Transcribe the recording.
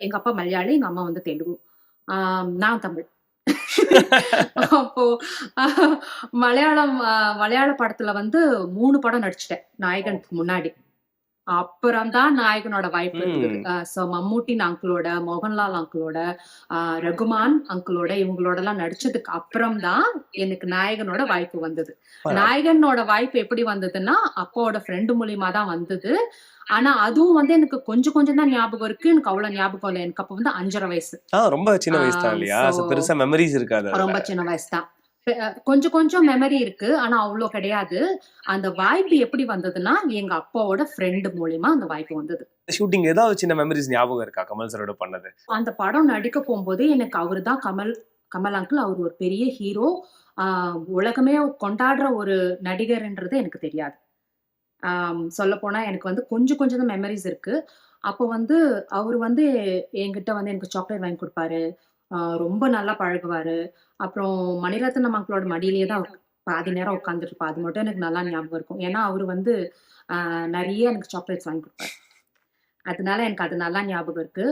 எங்க அப்பா மலையாளி எங்க அம்மா வந்து தெலுங்கு. நான் தமிழ். அப்போ மலையாளம் மலையாள படத்துல வந்து மூணு படம் நடிச்சிட்டேன். நாயகனுக்கு முன்னாடி. அப்புறம் தான் நாயகனோட வாய்ப்பு. இருக்குது. ஸோ மம்மூட்டின் அங்கிளோட மோகன்லால் அங்கிளோட ஆஹ், ரகுமான் அங்கிளோட இவங்களோட எல்லாம் நடிச்சதுக்கு அப்புறம் தான் எனக்கு நாயகனோட வாய்ப்பு வந்தது. நாயகனோட வாய்ப்பு எப்படி வந்ததுன்னா அப்பாவோட ஃப்ரெண்டு மூலியமா தான் வந்தது. ஆனா அதுவும் வந்து எனக்கு கொஞ்சம் கொஞ்சம் தான் ஞாபகம் இருக்கு. எனக்கு அவ்வளவு ஞாபகம் இல்லை. எனக்கு அப்ப வந்து அஞ்சரை வயசு. ரொம்ப சின்ன வயசு தான் இல்லையா? பெருசா மெமரிஸ் இருக்காது. ரொம்ப சின்ன வயசு தான் கொஞ்சம் கொஞ்சம் மெமரி இருக்கு. ஆனா அவ்வளோ கிடையாது. அந்த வாய்ப்பு எப்படி வந்ததுன்னா எங்க அப்பாவோட ஃப்ரெண்டு மூலியமா அந்த வாய்ப்பு வந்தது. ஷூட்டிங் ஏதாவது சின்ன மெமரிஸ் ஞாபகம் இருக்கா? கமல் சரோட பண்ணது. அந்த படம் நடிக்க போகும்போது எனக்கு அவரு தான் கமல் கமல் அங்கிள் அவர் ஒரு பெரிய ஹீரோ உலகமே கொண்டாடுற ஒரு நடிகர்ன்றது எனக்கு தெரியாது. சொல்ல போனா எனக்கு வந்து கொஞ்சம் கொஞ்சம் தான் மெமரிஸ் இருக்கு. அப்போ வந்து அவர் வந்து என்கிட்ட வந்து எனக்கு சாக்லேட் வாங்கி கொடுப்பாரு. ரொம்ப நல்லா பழகுவாரு. அப்புறம் மணிரத்னம் மக்களோட மடியிலேயே தான் பாதி நேரம் உட்காந்துருப்பா அது மட்டும் எனக்கு நல்லா ஞாபகம் இருக்கும். ஏன்னா அவர் வந்து நிறைய எனக்கு சாக்லேட்ஸ் வாங்கி கொடுப்பாரு. அதனால எனக்கு அது நல்லா ஞாபகம் இருக்கு.